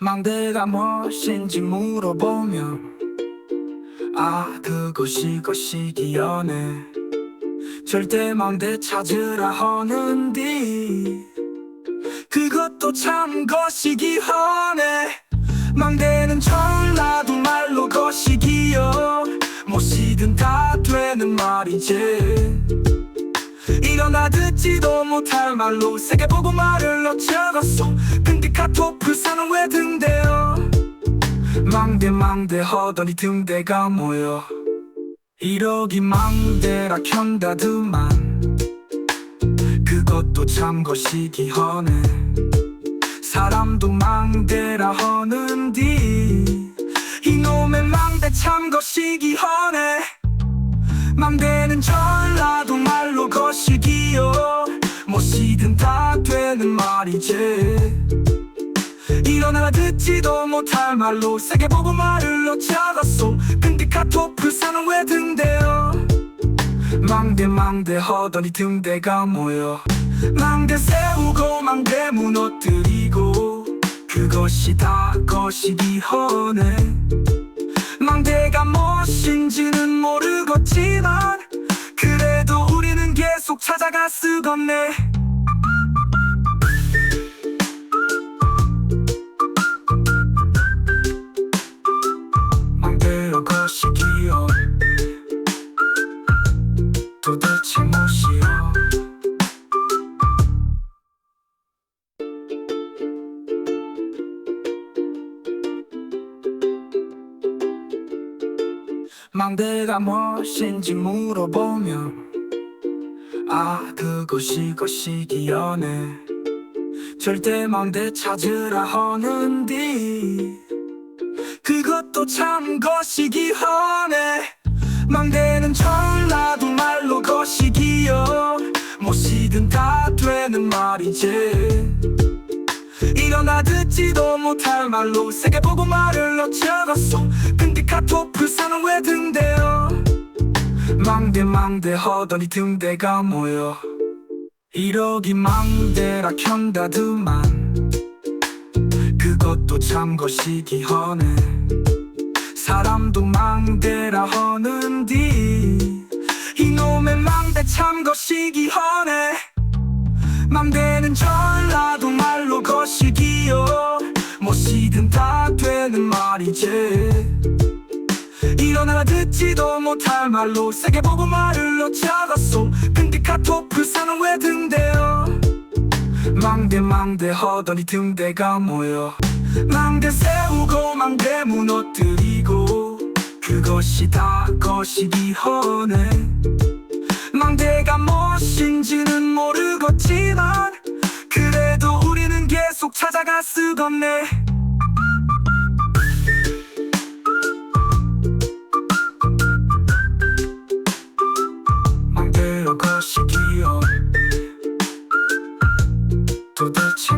망대가 무엇인지 물어보며 아 그것이 것이기 연애. 절대 망대 찾으라 하는디. 그것도 참 것이기 하네 망대는 전라도 말로 것이기요. 못이든 다 되는 말이지. 일어나 듣지도 못할 말로 세게 보고 말을 놓쳐갔어 망대 망대 하더니 등대가 모여. 이러기 망대라 켠다드만. 그것도 참 것이기 하네. 사람도 망대라 하는디. 이놈의 망대 참 것이기 하네. 망대는 전라도 말로 것이기요 못이든 다 되는 말이지 일어나 듣지도 못할 말로 세게 보고 말을 놓쳐갔어 근데 카톡 불사는 왜 등대요? 망대 망대 하더니 등대가 모여. 망대 세우고 망대 무너뜨리고. 그것이 다 것이기 하네 망대가 무엇인지는 모르겠지만 그래도 우리는 계속 찾아가 쓰겄네 망대가 무엇인지 물어보며 아 그것이 것이기 연애. 절대 망대 찾으라 하는디. 그것도 참 것이기 하네 망대는 전라도 말로 것이기요. 못이든 다 되는 말이지 일어나 듣지도 못할 말로 세게 보고 말을 놓쳐갔어. 근데 카톡 불사는 왜 등대요 망대 망대 하더니 등대가 모여. 이러기 망대라 켠다드만. 그것도 참 것이기 하네. 사람도 망대라 하는디. 이놈의 망대 참 것이기 하네. 망대는 전라도 말로 것이 기요. 못이든 다 되는 말이지. 일어나 듣지도 못할 말로 세게 보고 말을 놓쳐갔어 근데 카톡 불사는 왜 등대요? 망대 망대 하더니 등대가 모여. 망대 세우고 망대 무너뜨리고. 그것이 다 것이기 하네. 망대가 무엇인지는 모르겠지만 바다가 쓰겄네. 망대로 거시기요. 도대체